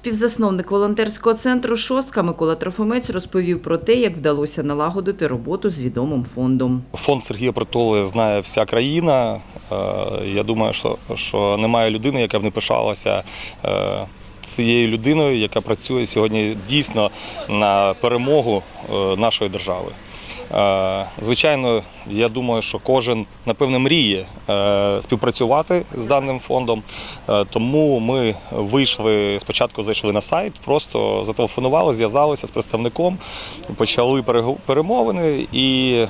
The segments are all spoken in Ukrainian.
Співзасновник волонтерського центру «Шостка» Микола Трофимець розповів про те, як вдалося налагодити роботу з відомим фондом. Фонд Сергія Притули знає вся країна. Е, Я думаю, що, що немає людини, яка б не пишалася е, цією людиною, яка працює сьогодні дійсно на перемогу е, нашої держави. Е, Звичайно, я думаю, що кожен напевне мріє е, співпрацювати з даним фондом. Е, Тому ми вийшли спочатку, зайшли на сайт, просто зателефонували, зв'язалися з представником, почали перемовини. І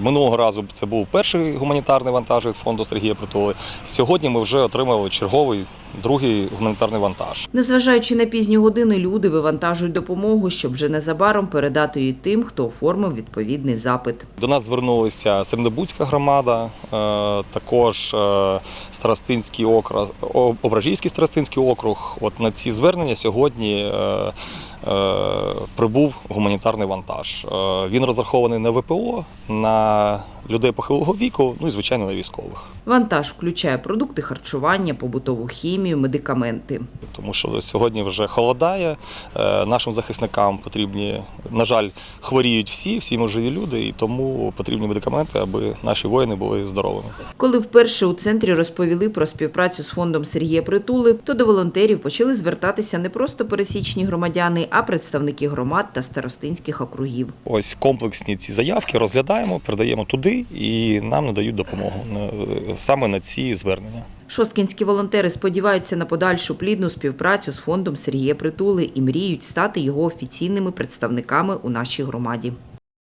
минулого разу це був перший гуманітарний вантаж від фонду Сергія Притули. Сьогодні ми вже отримали черговий другий гуманітарний вантаж. Незважаючи на пізні години, люди вивантажують допомогу, щоб вже незабаром передати її тим, хто оформив відповідний запит. До нас звернулася Середнобудська громада, е, також е, Старостинський округ, Ображівський Старостинський округ. От на ці звернення сьогодні е, прибув гуманітарний вантаж. Е, Він розрахований на ВПО, на людей похилого віку, ну і звичайно на військових. Вантаж включає продукти харчування, побутову хімію, медикаменти. Тому що сьогодні вже холодає. е, Нашим захисникам потрібні, на жаль, хворіють всі, всі ми живі люди, і тому потрібні медикаменти, аби наші воїни були здоровими. Коли вперше у центрі розповіли про співпрацю з фондом Сергія Притули, то до волонтерів почали звертатися не просто пересічні громадяни, а представники громад та старостинських округів. Ось комплексні ці заявки розглядаємо, передаємо туди і нам надають допомогу саме на ці звернення. Шосткінські волонтери сподіваються на подальшу плідну співпрацю з фондом Сергія Притули і мріють стати його офіційними представниками у нашій громаді.